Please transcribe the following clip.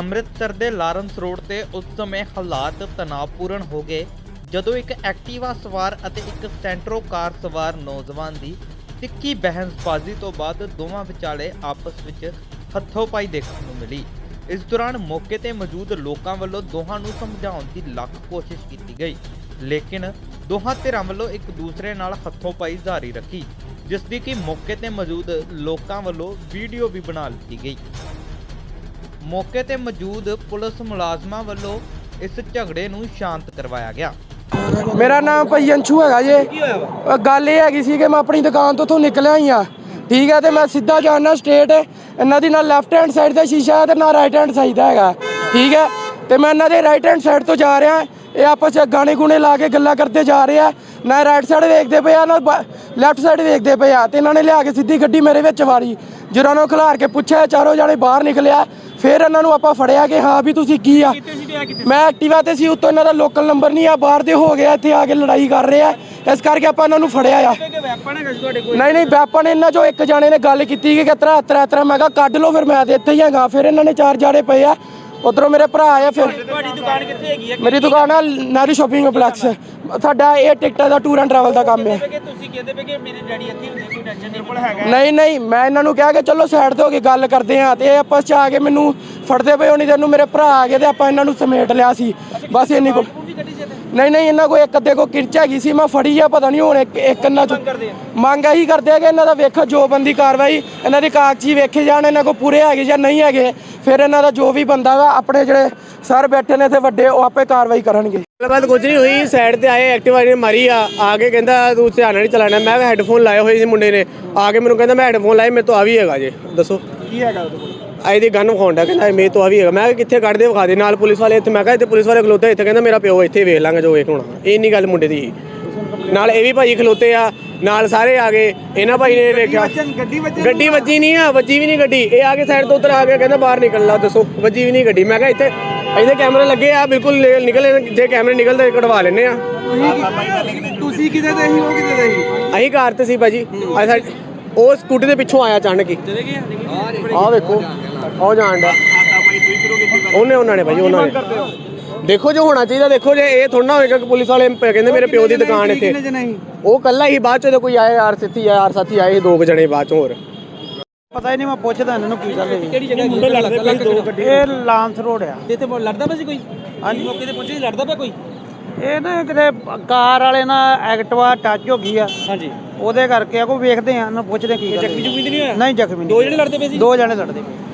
ਅੰਮ੍ਰਿਤਸਰ ਦੇ Lawrence road ਤੇ ਉਸ ਸਮੇਂ ਹਾਲਾਤ ਤਣਾਅਪੂਰਨ ਹੋ ਗਏ, ਜਦੋਂ ਇੱਕ ਐਕਟਿਵਾ ਸਵਾਰ ਅਤੇ ਇੱਕ ਸੈਂਟਰੋ ਕਾਰ ਸਵਾਰ ਨੌਜਵਾਨ ਦੀ ਤਿੱਖੀ ਬਹਿਸਬਾਜ਼ੀ ਤੋਂ ਬਾਅਦ ਦੋਵਾਂ ਵਿਚਾਲੇ ਆਪਸ ਵਿੱਚ ਹੱਥੋਂ-ਪਾਈ ਦੇਖਣ ਨੂੰ ਮਿਲੀ। ਇਸ ਦੌਰਾਨ ਮੌਕੇ ਤੇ ਮੌਜੂਦ ਲੋਕਾਂ ਵੱਲੋਂ ਦੋਹਾਂ ਨੂੰ ਸਮਝਾਉਣ ਦੀ ਲੱਖ ਕੋਸ਼ਿਸ਼ ਕੀਤੀ ਗਈ, ਲੇਕਿਨ ਦੋਹਾਂ ਧਿਰਾਂ ਵੱਲੋਂ ਇੱਕ ਦੂਸਰੇ ਨਾਲ ਹੱਥੋਂ-ਪਾਈ ਜਾਰੀ ਰੱਖੀ, ਜਿਸ ਦੀ ਕਿ ਮੌਕੇ ਤੇ ਮੌਜੂਦ ਲੋਕਾਂ ਵੱਲੋਂ ਵੀਡੀਓ ਵੀ ਬਣਾ ਲਿੱਤੀ ਗਈ। ਮੌਕੇ ਤੇ ਮੌਜੂਦ ਪੁਲਿਸ ਮੁਲਾਜ਼ਮਾਂ ਵੱਲੋਂ ਇਸ ਝਗੜੇ ਨੂੰ ਸ਼ਾਂਤ ਕਰਵਾਇਆ ਗਿਆ। ਮੇਰਾ ਨਾਮ ਭਾਈ ਅੰਸ਼ੂ ਹੈਗਾ ਜੇ। ਅ, ਗੱਲ ਇਹ ਹੈਗੀ ਸੀ ਕਿ ਮੈਂ ਆਪਣੀ ਦੁਕਾਨ ਤੋਂ ਉੱਥੋਂ ਨਿਕਲਿਆ ਹੀ ਆ। ਠੀਕ ਹੈ ਤੇ ਮੈਂ ਸਿੱਧਾ ਜਾਣਾ ਸਟੇਟ ਇਹਨਾਂ ਦੀ ਨਾਲ ਲੈਫਟ ਹੈਂਡ ਸਾਈਡ ਦਾ ਸ਼ੀਸ਼ਾ ਹੈ ਤੇ ਨਾਲ ਰਾਈਟ ਹੈਂਡ ਸਾਈਡ ਦਾ ਹੈਗਾ। ਠੀਕ ਹੈ ਤੇ ਮੈਂ ਇਹਨਾਂ ਦੇ ਰਾਈਟ ਹੈਂਡ ਸਾਈਡ ਤੋਂ ਜਾ ਰਿਹਾ। ਇਹ ਆਪਸ ਵਿੱਚ ਗਾਣੇ ਗੁਣੇ ਲਾ ਕੇ ਗੱਲਾਂ ਕਰਦੇ ਜਾ ਰਹੇ ਆ। ਨਾ ਰਾਈਟ ਸਾਈਡ ਵੇਖਦੇ ਪਏ ਆ ਨਾ ਲੈਫਟ ਸਾਈਡ ਵੇਖਦੇ ਪਏ ਆ। ਤੇ ਇਹਨਾਂ ਨੇ ਲਿਆ ਕੇ ਸਿੱਧੀ ਗੱਡੀ ਮੇਰੇ ਵਿੱਚ ਵਾਰੀ। ਜਦੋਂ ਉਹਨਾਂ ਨੂੰ ਖਿਲਾਰ ਕੇ ਪੁੱਛਿਆ ਚਾਰੋਂ ਜਾਣੇ ਬਾਹਰ ਨਿਕਲਿਆ। ਫਿਰ ਇਹਨਾਂ ਨੂੰ ਆਪਾਂ ਫੜਿਆ ਕਿ ਹਾਂ ਵੀ ਤੁਸੀਂ ਕੀ ਆ? ਮੈਂ ਐਕਟਿਵਾ ਤੇ ਸੀ ਉੱਤੋਂ ਇਹਨਾਂ ਦਾ ਲੋਕਲ ਨੰਬਰ ਨਹੀਂ ਆ ਬਾਹਰ ਦੇ ਹੋ ਗਿਆ ਇੱਥੇ ਆ ਕੇ ਲੜਾਈ ਕਰ ਰਹੇ ਆ। ਇਸ ਕਰਕੇ ਆਪਾਂ ਇਹਨਾਂ ਨੂੰ ਫੜਿਆ ਆ। ਨਹੀਂ ਨਹੀਂ ਵੈਪਨ ਇਹਨਾਂ ਚੋਂ ਇੱਕ ਜਾਣੇ ਨੇ ਗੱਲ ਕੀਤੀ ਕਿ ਕਿਤਰਾ ਤਰਾ ਤਰਾ। ਮੈਂ ਕਿਹਾ ਕੱਢ ਲਓ ਫਿਰ ਮੈਂ ਤੇ ਇੱਥੇ ਹੀ ਹੈਗਾ। ਫਿਰ ਇਹਨਾਂ ਨੇ ਚਾਰ ਜਾੜੇ ਪਏ ਆ। ਉਧਰੋਂ ਮੇਰੇ ਭਰਾ ਆਏ ਫਿਰ। ਤੁਹਾਡੀ ਦੁਕਾਨ ਕਿੱਥੇ ਹੈਗੀ ਹੈ ਮੇਰੀ ਦੁਕਾਨ ਆ ਨਹਿਰੂ ਸ਼ਾਪਿੰਗ ਕੰਪਲੈਕਸ। ਸਾਡਾ ਇਹ ਟਿਕਟਾਂ ਦਾ ਟੂਰ ਐਂਡ ਟਰੈਵਲ ਦਾ ਕੰਮ ਹੈ। ਕਿ ਤੁਸੀਂ ਕਹਿੰਦੇ ਪਏ ਕਿ ਮੇਰੇ ਡੈਡੀ ਇੱਥੇ ਹੁੰਦੇ ਕੋਈ ਟੈਨਸ਼ਨ ਨਹੀਂ। ਕੋਲ ਹੈਗਾ। ਨਹੀਂ ਨਹੀਂ ਮੈਂ ਇਹਨਾਂ ਨੂੰ ਕਿਹਾ ਕਿ ਚਲੋ ਸਾਈਡ ਤੇ ਹੋ ਕੇ ਗੱਲ ਕਰਦੇ ਆ ਤੇ ਇਹ ਆਪਸ ਚ ਆ ਕੇ ਮੈਨੂੰ ਫੜਦੇ ਪਏ ਹੋਣੀ ਤੈਨੂੰ ਮੇਰੇ ਭਰਾ ਆ ਗਏ ਤੇ ਆਪਾਂ ਇਹਨਾਂ ਨੂੰ ਸਮੇਟ ਲਿਆ ਸੀ। ਬਸ ਇੰਨੀ ਕੋ ਵੀ ਗੱਡੀ ਚ ਨਹੀਂ ਨਹੀਂ ਇਹਨਾਂ ਕੋ ਇੱਕ ਅੱਧੇ ਕੋ ਕਿਰਚ ਹੈਗੀ ਸੀ ਮੈਂ ਫੜੀ ਆ ਪਤਾ ਨਹੀਂ ਹੁਣ ਇੱਕ ਇੱਕ ਇਹਨਾਂ ਚ ਮੰਗ ਇਹੀ ਕਰਦੇ ਆ ਕਿ ਇਹਨਾਂ ਦਾ ਵੇਖੋ ਜੋ ਬੰਦੀ ਕਾਰਵਾਈ ਇਹਨਾਂ ਦੀ ਕਾਗਜ਼ੀ ਵੇਖੇ ਜਾਣ ਇਹਨਾਂ ਕੋ ਪੂਰੇ ਹੈਗੇ ਜਾਂ ਨਹੀਂ ਹੈਗੇ। ਫਿਰ ਇਹਨਾਂ ਦਾ ਜੋ ਵੀ ਬੰਦਾ ਵਾ ਆਪਣੇ ਜਿਹੜੇ ਸਰ ਬੈਠੇ ਨੇ ਇੱਥੇ ਵੱਡੇ ਉਹ ਆਪੇ ਕਾਰਵਾਈ ਕਰਨਗੇ। ਗੱਲਬਾਤ ਕੁਝ ਨਹੀਂ ਹੋਈ ਸਾਈਡ ਤੇ ਆਏ ਐਕਟਿਵਾ ਨੇ ਮਾਰੀ ਆ ਆ ਕੇ ਕਹਿੰਦਾ ਤੂੰ ਧਿਆਨ ਨਹੀਂ ਚਲਾਣਾ ਮੈਂ ਵੀ ਹੈੱਡਫੋਨ ਲਾਏ ਹੋਏ ਸੀ ਮੁੰਡੇ ਨੇ। ਆ ਕੇ ਮੈਨੂੰ ਕਹਿੰਦਾ ਮੈਂ ਹੈੱਡਫੋਨ ਲਾਏ ਮੇਰੇ ਤੋਂ ਆ ਵੀ ਹੈਗਾ ਜੇ। ਦੱਸੋ। ਕੀ ਹੈਗਾ ਉਹਦੇ ਕੋਲ? ਆਈ ਦੀ ਗਨ ਵਿਖਾਉਂਦਾ ਕਹਿੰਦਾ ਮੇਰੇ ਤੋਂ ਆ ਵੀ ਹੈਗਾ। ਮੈਂ ਕਿੱਥੇ ਕੱਢਦੇ ਵਿਖਾ ਦੇ ਨਾਲ ਪੁਲਿਸ ਵਾਲੇ ਇੱਥੇ ਮੈਂ ਕਿਹਾ ਇੱਥੇ ਪੁਲਿਸ ਵਾਲੇ ਖਲੋਤੇ ਇੱਥੇ ਕਹਿੰਦਾ ਮੇਰਾ ਪਿਓ ਇੱਥੇ ਵੇਖ ਲਾਂਗੇ ਜੋ ਵੇਖ ਹੋਣਾ ਇਹ ਨਹੀਂ ਗੱਲ ਮੁੰਡੇ ਦੀ। ਨਾਲ ਇਹ ਵੀ ਭਾਈ ਖਲੋਤੇ ਆ ਨਾਲ ਸਾਰੇ ਆ ਗਏ। ਇਹਨਾਂ ਭਾਈ ਨੇ ਵੇਖਿਆ। ਗੱਡੀ ਵੱਜੀ ਨਹੀਂ ਆ ਵੱਜੀ ਵੀ ਨਹੀਂ ਗੱਡੀ। ਇਹ ਆ ਕੇ ਸਾਈਡ ਤੋਂ ਉੱਧਰ ਆ ਗਿਆ ਕਹਿੰਦਾ ਬਾਹਰ ਨਿਕਲ ਲਾ ਦੱਸੋ ਵੱਜੀ ਵੀ ਨਹੀਂ ਗੱਡੀ। ਮੈਂ ਕਿਹਾ ਇੱਥੇ ਇਹਦੇ ਕੈਮਰੇ ਲੱਗੇ ਆ ਬਿਲਕੁਲ ਨਿਕਲੇ ਜੇ ਕੈਮਰੇ ਨਿਕਲਦੇ ਕਢਵਾ ਲੈਣੇ ਆ। ਤੁਸੀਂ ਕਿਤੇ ਤੇ ਸੀ ਉਹ ਕਿਤੇ ਤੇ ਸੀ? ਅਸੀਂ ਕਾਰ ਤੇ ਸੀ ਭਾਜੀ। ਆ ਉਹ ਸਕੂਟੀ ਦੇ ਪਿੱਛੋਂ ਆਇਆ ਅਚਾਨਕ ਹੀ। ਆਹ ਵੇਖੋ ਆਹ ਜਾਣ ਦਾ ਉਹਨੇ ਉਹਨਾਂ ਨੇ ਭਾਜੀ ਉਹਨਾਂ ਨੇ। ਦੇਖੋ ਜੋ ਹੋਣਾ ਚਾਹੀਦਾ ਦੇਖੋ ਜੇ ਇਹ ਥੋੜਾ ਹੋਏਗਾ ਕਿ ਪੁਲਿਸ ਵਾਲੇ ਕਹਿੰਦੇ ਮੇਰੇ ਪਿਓ ਦੀ ਦੁਕਾਨ ਇੱਥੇ। ਨਹੀਂ ਉਹ ਕੱਲਾ ਹੀ ਬਾਅਦ ਚ ਕੋਈ ਆਇਆ ਯਾਰ ਸਿੱਧੀ ਯਾਰ ਸਾਥੀ ਆਏ ਦੋ ਜਣੇ ਬਾਅਦ ਚ ਹੋਰ। ਪਤਾ ਹੀ ਨਹੀਂ ਮੈਂ ਪੁੱਛਦਾ ਇਹਨਾਂ ਨੂੰ ਕੀ ਗੱਲ ਹੈ ਕਿਹੜੀ ਜਗ੍ਹਾ ਮੁੰਡੇ ਲੜਦੇ ਪਏ ਦੋ ਗੱਡੀ ਇਹ ਲਾਂਸ ਰੋਡ ਆ। ਤੇ ਇੱਥੇ ਲੜਦਾ ਪਿਆ ਸੀ ਕੋਈ? ਹਾਂਜੀ। ਮੌਕੇ ਤੇ ਪਹੁੰਚੇ ਲੜਦਾ ਪਿਆ ਕੋਈ? ਇਹ ਨਾ ਕਿਤੇ ਕਾਰ ਵਾਲੇ ਨਾਲ ਐਕਟਿਵਾ ਟੱਚ ਹੋ ਗਈ ਆ। ਹਾਂਜੀ। ਉਹਦੇ ਕਰਕੇ ਆ ਕੋਈ ਵੇਖਦੇ ਆ ਨਾ ਪੁੱਛਦੇ ਕੀ ਗੱਲ ਜ਼ਖਮੀ ਜ਼ੁਖਮੀ ਨਹੀਂ ਹੋਇਆ? ਨਹੀਂ ਜ਼ਖਮੀ ਦੋ ਜਣੇ ਲੜਦੇ ਪਏ ਸੀ? ਦੋ ਜਣੇ ਲੜਦੇ ਪਏ।